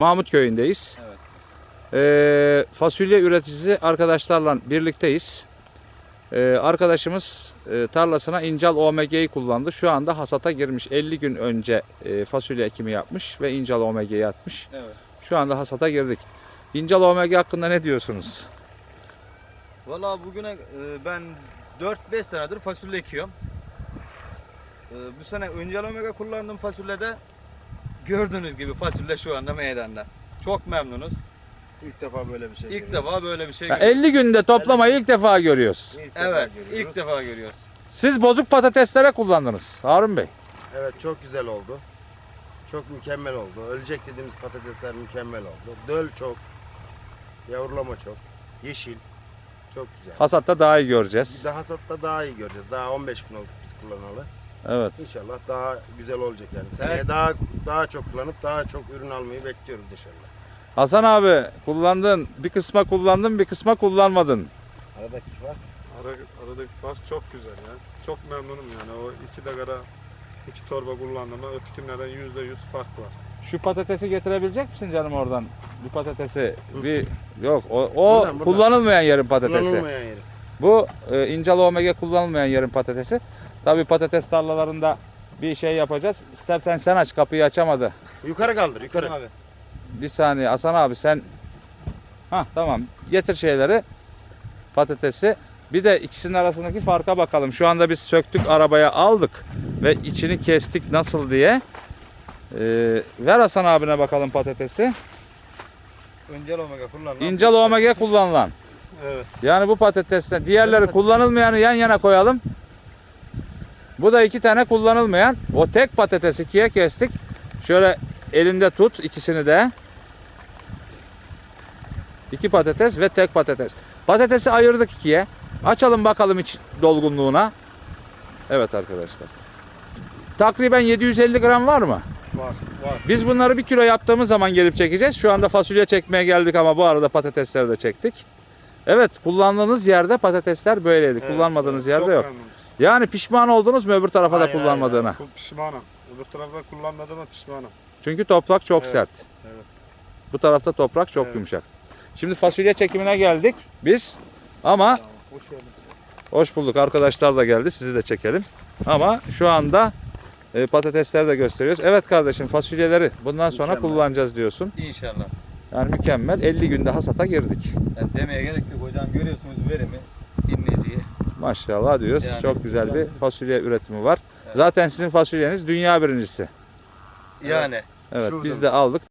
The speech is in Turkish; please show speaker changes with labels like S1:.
S1: Mahmut köyündeyiz.
S2: Evet.
S1: Ee, fasulye üreticisi arkadaşlarla birlikteyiz. Ee, arkadaşımız e, tarlasına incal OMG'yi kullandı. Şu anda hasata girmiş. 50 gün önce e, fasulye ekimi yapmış ve incal OMG'yi atmış.
S2: Evet.
S1: Şu anda hasata girdik. İncal OMG hakkında ne diyorsunuz?
S2: Valla bugüne e, ben 4-5 senedir fasulye ekiyorum. E, bu sene öncel omega kullandım fasulyede. Gördüğünüz gibi fasulye şu anda meydanda. Çok memnunuz.
S3: İlk defa böyle bir şey
S2: İlk
S3: görüyoruz.
S2: defa böyle bir şey
S1: Ya
S2: görüyoruz.
S1: 50 günde toplamayı ilk defa görüyoruz.
S3: İlk defa
S2: Evet,
S3: görüyoruz.
S2: ilk defa görüyoruz.
S1: Siz bozuk patateslere kullandınız Harun Bey.
S3: Evet çok güzel oldu. Çok mükemmel oldu. Ölecek dediğimiz patatesler mükemmel oldu. Döl çok. Yavrulama çok. Yeşil. Çok güzel.
S1: Hasatta daha iyi göreceğiz.
S3: Daha hasatta daha iyi göreceğiz. Daha 15 gün olduk biz kullanalı.
S1: Evet.
S3: İnşallah daha güzel olacak yani. Seneye
S2: Evet.
S3: daha daha çok kullanıp daha çok ürün almayı bekliyoruz inşallah.
S1: Hasan abi kullandın. Bir kısma kullandın bir kısma kullanmadın.
S3: Aradaki fark
S4: Ara, aradaki fark çok güzel ya. Çok memnunum yani. O iki de gara iki torba kullandığımda ötekilerden yüzde yüz fark var.
S1: Şu patatesi getirebilecek misin canım oradan? Bir patatesi
S3: Hı.
S1: bir yok o, o
S3: Buradan, buradan.
S1: kullanılmayan yerin patatesi.
S3: kullanılmayan yeri.
S1: Bu e, incal omega kullanılmayan yerin patatesi. Tabi patates tarlalarında bir şey yapacağız. İstersen sen aç kapıyı açamadı.
S3: Yukarı kaldır yukarı.
S2: Abi.
S1: Bir saniye Hasan abi sen Ha tamam getir şeyleri patatesi. Bir de ikisinin arasındaki farka bakalım. Şu anda biz söktük arabaya aldık ve içini kestik nasıl diye. Ee, ver Hasan abine bakalım patatesi.
S2: Öncel omega kullanılan.
S1: İncal omega kullanılan.
S4: Evet.
S1: Yani bu patatesle diğerleri kullanılmayanı yan yana koyalım. Bu da iki tane kullanılmayan. O tek patatesi ikiye kestik. Şöyle elinde tut ikisini de. İki patates ve tek patates. Patatesi ayırdık ikiye. Açalım bakalım iç dolgunluğuna. Evet arkadaşlar. Takriben 750 gram var mı?
S4: Var. Var.
S1: Biz bunları bir kilo yaptığımız zaman gelip çekeceğiz. Şu anda fasulye çekmeye geldik ama bu arada patatesleri de çektik. Evet kullandığınız yerde patatesler böyleydi.
S4: Evet,
S1: Kullanmadığınız yerde yok.
S4: memnunuz.
S1: Yani pişman oldunuz mu öbür tarafa da
S3: Hayır, hayır,
S1: kullanmadığına?
S4: Bu pişmanım. Öbür tarafta kullanmadığıma pişmanım.
S1: Çünkü toprak çok
S4: Evet,
S1: sert.
S4: evet.
S1: Bu tarafta toprak çok
S4: Evet.
S1: yumuşak. Şimdi fasulye çekimine geldik biz. Ama
S2: Hoş geldin.
S1: hoş bulduk arkadaşlar da geldi. Sizi de çekelim. Ama şu anda e, patatesleri de gösteriyoruz. Evet kardeşim fasulyeleri bundan sonra
S2: Mükemmel.
S1: kullanacağız diyorsun.
S2: İnşallah.
S1: Yani mükemmel. 50 günde hasata girdik.
S2: Yani demeye gerek yok hocam. Görüyorsunuz verimi dinleyiciye.
S1: Maşallah diyoruz.
S2: Yani
S1: Çok güzel bir fasulye üretimi var.
S2: Evet.
S1: Zaten sizin fasulyeniz dünya birincisi.
S2: Yani.
S1: Evet
S3: Şurada
S1: biz de aldık.